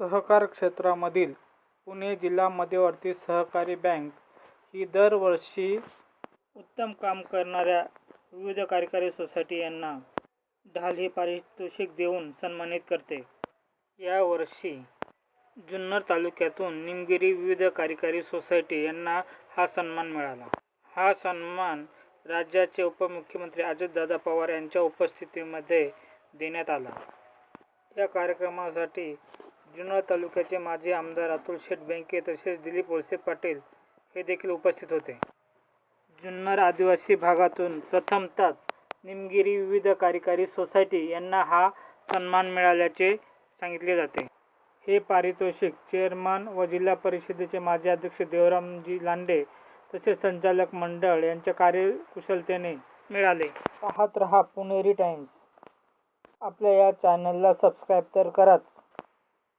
सहकार क्षेत्रामधील पुणे जिल्हा मध्यवर्ती सहकारी बँक ही दरवर्षी उत्तम काम करणाऱ्या विविध कार्यकारी सोसायटी यांना ढाल हे पारितोषिक देऊन सन्मानित करते. यावर्षी जुन्नर तालुक्यातून निमगिरी विविध कार्यकारी सोसायटी यांना हा सन्मान मिळाला. हा सन्मान राज्याचे उपमुख्यमंत्री अजितदादा पवार यांच्या उपस्थितीमध्ये देण्यात आला. या कार्यक्रमासाठी जुन्नर तालुक्याचे माजी आमदार अतुल शेठ बेंके तसेच दिलीप वळसे पाटील हे देखील उपस्थित होते. जुन्नर आदिवासी भागातून प्रथमतच निमगिरी विविध कार्यकारी सोसायटी यांना हा सन्मान मिळाल्याचे सांगितले जाते. हे पारितोषिक चेअरमन व जिल्हा परिषदेचे माजी अध्यक्ष देवरामजी लांडे तसेच संचालक मंडळ यांच्या कार्यकुशलतेने मिळाले. पाहत रहा पुणेरी टाइम्स. आपल्या या चॅनलला सबस्क्राईब तर कराच.